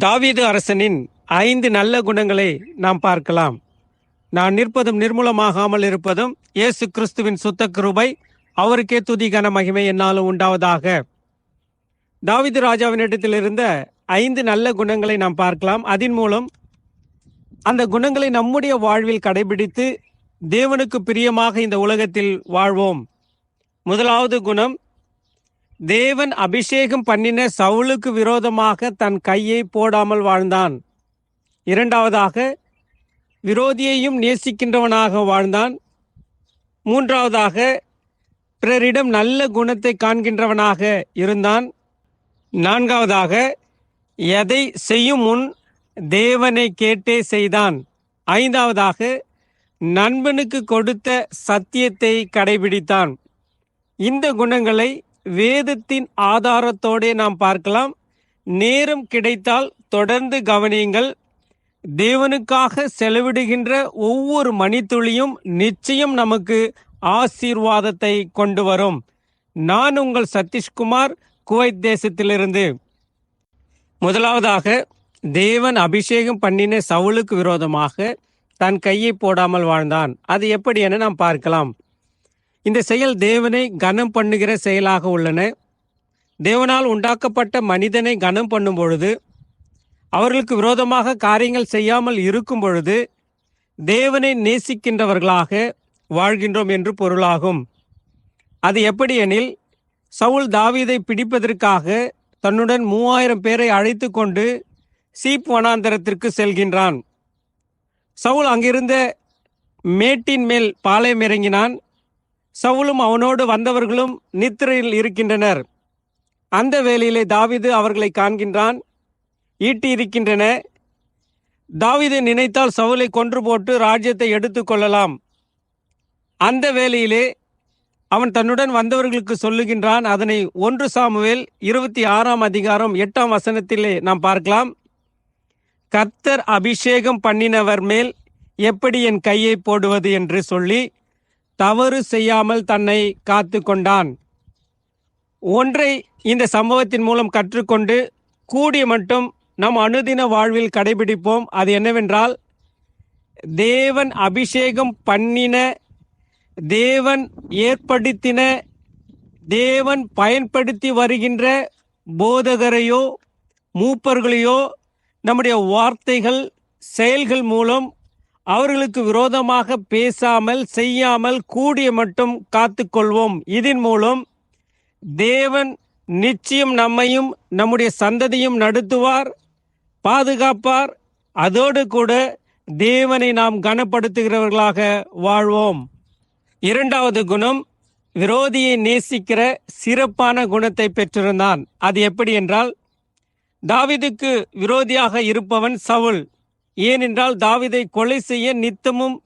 தாவீது அரசனின் ஐந்து நல்ல குணங்களை நாம் பார்க்கலாம். நான் நிற்பதும் நிர்மூலமாகாமல் இருப்பதும் இயேசு கிறிஸ்துவின் சுத்த கிருபை அவருக்கே துதிகன மகிமை என்னாலும் உண்டாவதாக. தாவீது ராஜாவினிடத்தில் இருந்த ஐந்து நல்ல குணங்களை நாம் பார்க்கலாம். அதன் மூலம் அந்த குணங்களை நம்முடைய வாழ்வில் கடைபிடித்து தேவனுக்கு பிரியமாக இந்த உலகத்தில் வாழ்வோம். முதலாவது குணம் தேவன் அபிஷேகம் பண்ணின சவுலுக்கு விரோதமாக தன் கையை போடாமல் வாழ்ந்தான். இரண்டாவதாக விரோதியையும் நேசிக்கின்றவனாக வாழ்ந்தான். மூன்றாவதாக பிறரிடம் நல்ல குணத்தை காண்கின்றவனாக இருந்தான். நான்காவதாக எதை செய்யும் முன் தேவனை கேட்டே செய்தான். ஐந்தாவதாக நண்பனுக்கு கொடுத்த சத்தியத்தை கடைபிடித்தான். இந்த குணங்களை வேதத்தின் ஆதாரத்தோடே நாம் பார்க்கலாம். நேரம் கிடைத்தால் தொடர்ந்து கவனியுங்கள். தேவனுக்காக செலவிடுகின்ற ஒவ்வொரு மணித்துளியும் நிச்சயம் நமக்கு ஆசீர்வாதத்தை கொண்டு வரும். நான் உங்கள் சதீஷ்குமார் குவைத் தேசத்திலிருந்து. முதலாவதாக தேவன் அபிஷேகம் பண்ணின சவுலுக்கு விரோதமாக தன் கையை போடாமல் வாழ்ந்தான். அது எப்படி என நாம் பார்க்கலாம். இந்த செயல் தேவனை கனம் பண்ணுகிற செயலாக உள்ளன. தேவனால் உண்டாக்கப்பட்ட மனிதனை கனம் பண்ணும் பொழுது அவர்களுக்கு விரோதமாக காரியங்கள் செய்யாமல் இருக்கும் பொழுது தேவனை நேசிக்கின்றவர்களாக வாழ்கின்றோம் என்று பொருளாகும். அது எப்படி எனில் சவுல் தாவீதை பிடிப்பதற்காக தன்னுடன் மூவாயிரம் பேரை அழைத்து கொண்டு சீப் வனாந்தரத்திற்கு செல்கின்றான். சவுல் அங்கிருந்த மேட்டின் மேல் பாளையம் இறங்கினான். சவுலும் அவனோடு வந்தவர்களும் நித்திரையில் இருக்கின்றனர். அந்த வேளையிலே தாவிது அவர்களை காண்கின்றான். ஈட்டி இருக்கின்றன தாவீது நினைத்தால் சவுலை கொன்று போட்டு ராஜ்யத்தை எடுத்துக்கொள்ளலாம் அந்த வேளையிலே அவன் தன்னுடன் வந்தவர்களுக்கு சொல்லுகின்றான். அதனை ஒன்று சாமுவேல் இருபத்தி ஆறாம் அதிகாரம் எட்டாம் வசனத்திலே நாம் பார்க்கலாம். கர்த்தர் அபிஷேகம் பண்ணினவர் மேல் எப்படி என் கையை போடுவது என்று சொல்லி தவறு செய்யாமல் தன்னை காத்து கொண்டான் ஒன்றை இந்த சம்பவத்தின் மூலம் கற்றுக்கொண்டு கூடிய மட்டும் நம் அனுதின வாழ்வில் கடைபிடிப்போம். அது என்னவென்றால் தேவன் அபிஷேகம் பண்ணின தேவன் ஏற்படுத்தின தேவன் பயன்படுத்தி வருகின்ற போதகரையோ மூப்பர்களையோ நம்முடைய வார்த்தைகள் செயல்கள் மூலம் அவர்களுக்கு விரோதமாக பேசாமல் செய்யாமல் கூடிய மட்டும் காத்துக்கொள்வோம். இதன் மூலம் தேவன் நிச்சயம் நம்மையும் நம்முடைய சந்ததியும் நடத்துவார் பாதுகாப்பார். அதோடு கூட தேவனை நாம் கனப்படுத்துகிறவர்களாக வாழ்வோம். இரண்டாவது குணம் விரோதியை நேசிக்கிற சிறப்பான குணத்தை பெற்றிருந்தான். அது எப்படி என்றால் தாவிதுக்கு விரோதியாக இருப்பவன் சவுல். ஏனென்றால் தாவிதை கொலை செய்ய நித்தமும்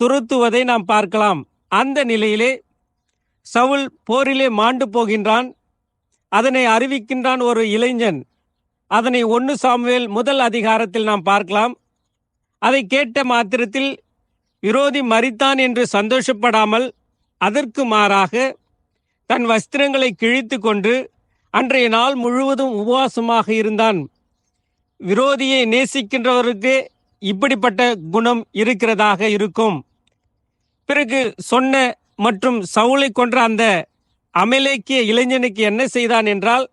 துருத்துவதை நாம் பார்க்கலாம். அந்த நிலையிலே சவுல் போரிலே மாண்டு போகின்றான். அதனை அறிவிக்கின்றான் ஒரு இளைஞன். அதனை ஒன்று சாமுவேல் முதல் அதிகாரத்தில் நாம் பார்க்கலாம். அதை கேட்ட மாத்திரத்தில் விரோதி மறித்தான் என்று சந்தோஷப்படாமல் அதற்கு மாறாக தன் வஸ்திரங்களை கிழித்து கொண்டு அன்றைய நாள் முழுவதும் உபவாசமாக இருந்தான். விரோதியை நேசிக்கின்றவருக்கு இப்படிப்பட்ட குணம் இருக்கிறதாக இருக்கும். பிறகு சொன்ன மற்றும் சவுளை கொன்ற அந்த அமலேக்கிய இளைஞனுக்கு என்ன செய்தான் என்றால்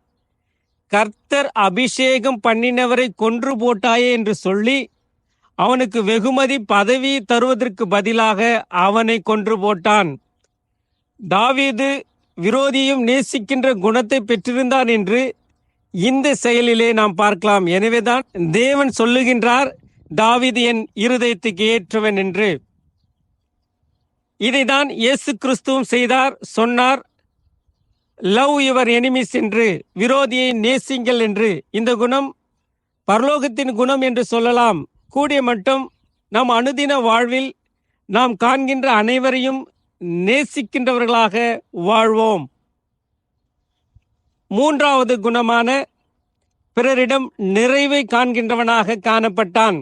கர்த்தர் அபிஷேகம் பண்ணினவரை கொன்று போட்டாயே என்று சொல்லி அவனுக்கு வெகுமதி பதவி தருவதற்கு பதிலாக அவனை கொன்று போட்டான். தாவீது விரோதியும் நேசிக்கின்ற குணத்தை பெற்றிருந்தான் என்று இந்த செயலிலே நாம் பார்க்கலாம். எனவேதான் தேவன் சொல்லுகின்றார் தாவிது என் இருதயத்துக்கு ஏற்றவன் என்று. இதைதான் இயேசு கிறிஸ்துவும் செய்தார் சொன்னார் லவ் யுவர் எனிமிஸ் என்று விரோதியை நேசிங்கள் என்று. இந்த குணம் பரலோகத்தின் குணம் என்று சொல்லலாம். கூடிய மட்டும் நம் அனுதின வாழ்வில் நாம் காண்கின்ற அனைவரையும் நேசிக்கின்றவர்களாக வாழ்வோம். மூன்றாவது குணமான பிறரிடம் நிறைவை காண்கின்றவனாக காணப்பட்டான்.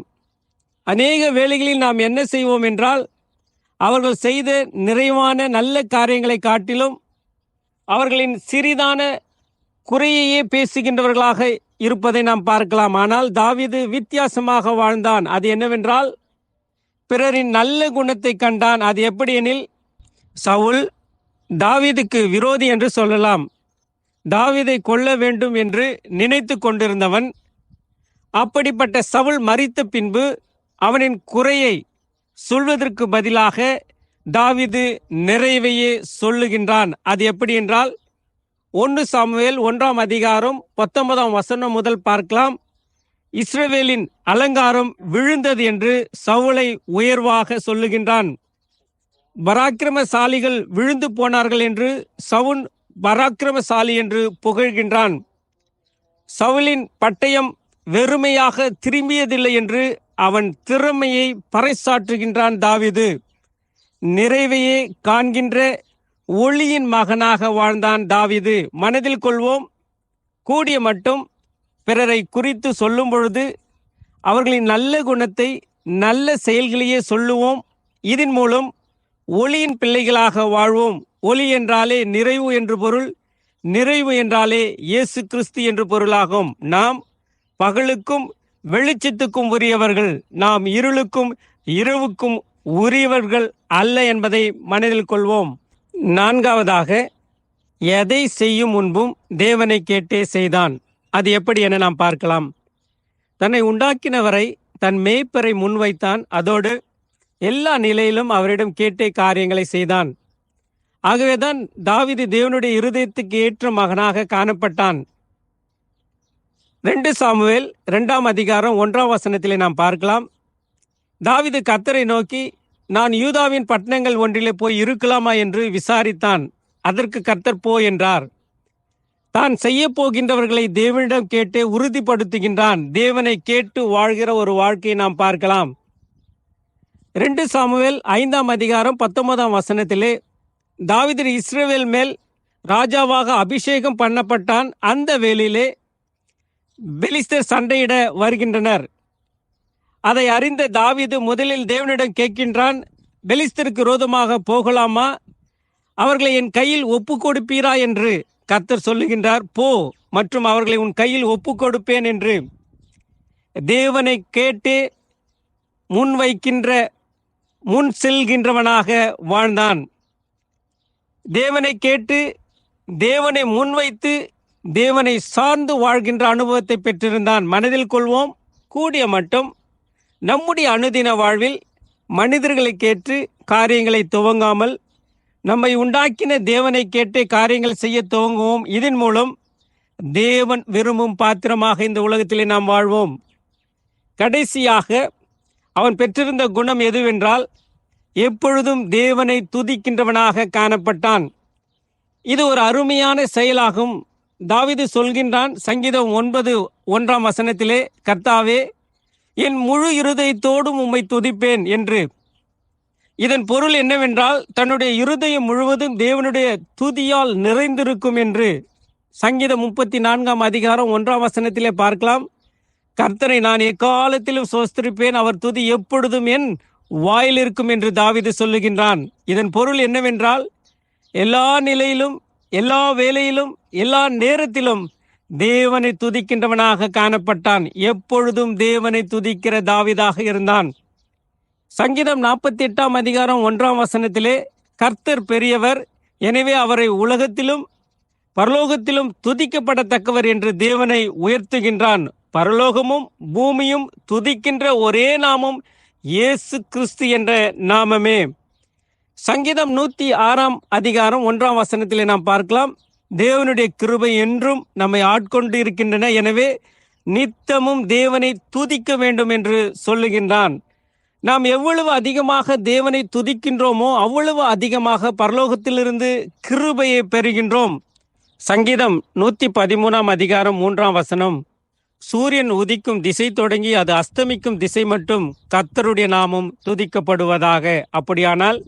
அநேக வேளைகளில் நாம் என்ன செய்வோம் என்றால் அவர்கள் செய்த நிறைவான நல்ல காரியங்களை காட்டிலும் அவர்களின் சிறிதான குறையையே பேசுகின்றவர்களாக இருப்பதை நாம் பார்க்கலாம். ஆனால் தாவீது வித்தியாசமாக வாழ்ந்தான். அது என்னவென்றால் பிறரின் நல்ல குணத்தை கண்டான். அது எப்படி எனில் சவுல் தாவிதுக்கு விரோதி என்று சொல்லலாம். தாவிதை கொல்ல வேண்டும் என்று நினைத்து கொண்டிருந்தவன் அப்படிப்பட்ட சவுல் மறித்த பின்பு அவனின் குறையை சொல்வதற்கு பதிலாக தாவிது நிறைவையே சொல்லுகின்றான். அது எப்படி என்றால் ஒன்று சாமுவேல் ஒன்றாம் அதிகாரம் பத்தொன்பதாம் வசனம் முதல் பார்க்கலாம். இஸ்ரவேலின் அலங்காரம் விழுந்தது என்று சவுளை உயர்வாக சொல்லுகின்றான். பராக்கிரமசாலிகள் விழுந்து போனார்கள் என்று சவுன் பராக்கிரமசாலி என்று புகழ்கின்றான். சவுலின் பட்டயம் வெறுமையாக திரும்பியதில்லை என்று அவன் திறமையை பறைசாற்றுகின்றான் தாவிது. நிறைவையே காண்கின்ற ஒளியின் மகனாக வாழ்ந்தான் தாவிது. மனதில் கொள்வோம் கூடிய மட்டும் பிறரை குறித்து சொல்லும் பொழுது அவர்களின் நல்ல குணத்தை நல்ல செயல்களையே சொல்லுவோம். இதன் மூலம் ஒளியின் பிள்ளைகளாக வாழ்வோம். ஒளி என்றாலே நிறைவு என்று பொருள் நிறைவு என்றாலே இயேசு கிறிஸ்து என்று பொருளாகும். நாம் பகலுக்கும் வெளிச்சத்துக்கும் உரியவர்கள் நாம் இருளுக்கும் இரவுக்கும் உரியவர்கள் அல்ல என்பதை மனதில் கொள்வோம். நான்காவதாக எதை செய்யும் முன்பும் தேவனை கேட்டே செய்தான். அது எப்படி என நாம் பார்க்கலாம். தன்னை உண்டாக்கினவரை தன் மேய்ப்பரை முன்வைத்தான் அதோடு எல்லா நிலையிலும் அவரிடம் கேட்டே காரியங்களை செய்தான். ஆகவேதான் தாவிது தேவனுடைய இருதயத்துக்கு ஏற்ற மகனாக காணப்பட்டான். ரெண்டு சாமுவேல் ரெண்டாம் அதிகாரம் ஒன்றாம் வசனத்திலே நாம் பார்க்கலாம். தாவிது கத்தரை நோக்கி நான் யூதாவின் பட்டணங்கள் ஒன்றிலே போய் இருக்கலாமா என்று விசாரித்தான். அதற்கு கர்த்தர் போ என்றார். தான் செய்ய போகின்றவர்களை தேவனிடம் கேட்டே உறுதிப்படுத்துகின்றான். தேவனை கேட்டு வாழ்கிற ஒரு வாழ்க்கையை நாம் பார்க்கலாம். ரெண்டு சாமுவேல் ஐந்தாம் அதிகாரம் பத்தொன்பதாம் வசனத்திலே தாவிதர் இஸ்ரேவேல் மேல் ராஜாவாக அபிஷேகம் பண்ணப்பட்டான். அந்த வேளையிலே பெலிஸ்தர் சண்டையிட வருகின்றனர். அதை அறிந்த தாவிது முதலில் தேவனிடம் கேட்கின்றான் பெலிஸ்தருக்கு ரோதமாக போகலாமா? அவர்களை என் கையில் ஒப்பு கொடுப்பீரா என்று கர்த்தர் சொல்லுகின்றார் போ மற்றும் அவர்களை உன் கையில் ஒப்பு கொடுப்பேன் என்று. தேவனை கேட்டு முன் வைக்கின்ற முன் செல்கின்றவனாக வாழ்ந்தான். தேவனை கேட்டு தேவனை முன்வைத்து தேவனை சார்ந்து வாழ்கின்ற அனுபவத்தை பெற்றிருந்தான். மனதில் கொள்வோம் கூடிய மட்டும் நம்முடைய அனுதின வாழ்வில் மனிதர்களை கேட்டு காரியங்களை துவங்காமல் நம்மை உண்டாக்கின தேவனை கேட்டு காரியங்கள் செய்ய துவங்குவோம். இதன் மூலம் தேவன் விரும்பும் பாத்திரமாக இந்த உலகத்திலே நாம் வாழ்வோம். கடைசியாக அவன் பெற்றிருந்த குணம் எதுவென்றால் எப்பொழுதும் தேவனை துதிக்கின்றவனாக காணப்பட்டான். இது ஒரு அருமையான செயலாகும். தாவிது சொல்கின்றான் சங்கீதம் ஒன்பது ஒன்றாம் வசனத்திலே கர்த்தாவே என் முழு இருதயத்தோடும் உம்மை துதிப்பேன் என்று. இதன் பொருள் என்னவென்றால் தன்னுடைய இருதயம் முழுவதும் தேவனுடைய துதியால் நிறைந்திருக்கும் என்று. சங்கீதம் முப்பத்தி நான்காம் அதிகாரம் ஒன்றாம் வசனத்திலே பார்க்கலாம். கர்த்தரை நான் எக்காலத்திலும் சோஸ்திருப்பேன் அவர் துதி எப்பொழுதும் என் வாயில் இருக்கும் என்று தாவிது சொல்லுகின்றான். இதன் பொருள் என்னவென்றால் எல்லா நிலையிலும் எல்லா வேலையிலும் எல்லா நேரத்திலும் தேவனை துதிக்கின்றவனாக காணப்பட்டான். எப்பொழுதும் தேவனை துதிக்கிற தாவிதாக இருந்தான். சங்கீதம் நாற்பத்தி எட்டாம் அதிகாரம் ஒன்றாம் வசனத்திலே கர்த்தர் பெரியவர் எனவே அவரை உலகத்திலும் பரலோகத்திலும் துதிக்கப்படத்தக்கவர் என்று தேவனை உயர்த்துகின்றான். பரலோகமும் பூமியும் துதிக்கின்ற ஒரே நாமம் இயேசு கிறிஸ்து என்ற நாமமே. சங்கீதம் நூற்றி ஆறாம் அதிகாரம் ஒன்றாம் வசனத்திலே நாம் பார்க்கலாம். தேவனுடைய கிருபை என்றும் நம்மை ஆட்கொண்டு இருக்கின்றன எனவே நித்தமும் தேவனை துதிக்க வேண்டும் என்று சொல்லுகின்றான். நாம் எவ்வளவு அதிகமாக தேவனை துதிக்கின்றோமோ அவ்வளவு அதிகமாக பரலோகத்திலிருந்து கிருபையை பெறுகின்றோம். சங்கீதம் நூற்றி பதிமூணாம் அதிகாரம் மூன்றாம் வசனம். சூரியன் உதிக்கும் திசை தொடங்கி அது அஸ்தமிக்கும் திசை மட்டும் கர்த்தருடைய நாமம் துதிக்கப்படுவதாக. அப்படியானால்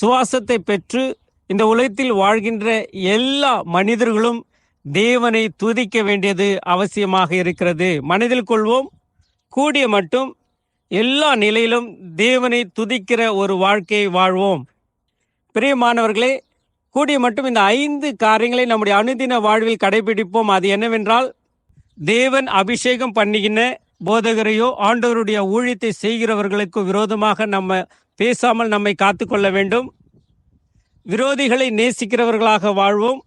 சுவாசத்தை பெற்று இந்த உலகத்தில் வாழ்கின்ற எல்லா மனிதர்களும் தேவனை துதிக்க வேண்டியது அவசியமாக இருக்கிறது. மனதில் கொள்வோம் கூடிய மட்டும் எல்லா நிலையிலும் தேவனை துதிக்கிற ஒரு வாழ்க்கையை வாழ்வோம். பிரியமானவர்களே கூடிய மட்டும் இந்த ஐந்து காரியங்களை நம்முடைய அனுதின வாழ்வில் கடைபிடிப்போம். அது என்னவென்றால் தேவன் அபிஷேகம் பண்ணிக்கின போதகரையோ ஆண்டவருடைய ஊழியத்தை செய்கிறவர்களுக்கு விரோதமாக நம்ம பேசாமல் நம்மை காத்துக்கொள்ள வேண்டும். விரோதிகளை நேசிக்கிறவர்களாக வாழ்வோம்.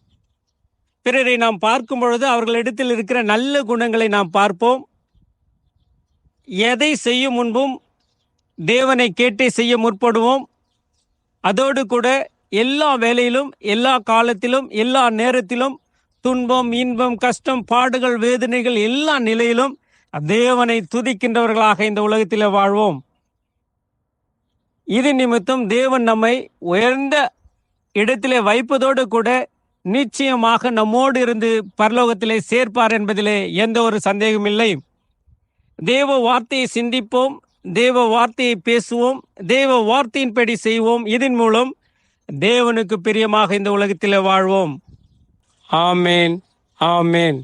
பிறரை நாம் பார்க்கும் பொழுது அவர்களிடத்தில் இருக்கிற நல்ல குணங்களை நாம் பார்ப்போம். எதை செய்யும் முன்பும் தேவனை கேட்டே செய்ய முற்படுவோம். அதோடு கூட எல்லா வேலையிலும் எல்லா காலத்திலும் எல்லா நேரத்திலும் துன்பம் இன்பம் கஷ்டம் பாடுகள் வேதனைகள் எல்லா நிலையிலும் தேவனை துதிக்கின்றவர்களாக இந்த உலகத்தில் வாழ்வோம். இது நிமித்தம் தேவன் நம்மை உயர்ந்த இடத்திலே வைப்பதோடு கூட நிச்சயமாக நம்மோடு இருந்து பரலோகத்திலே சேர்ப்பார் என்பதிலே எந்த ஒரு சந்தேகமில்லை தேவ வார்த்தையை சிந்திப்போம் தேவ வார்த்தையை பேசுவோம் தேவ வார்த்தையின்படி செய்வோம். இதன் மூலம் தேவனுக்கு பிரியமாக இந்த உலகத்தில் வாழ்வோம். ஆமேன் ஆமேன்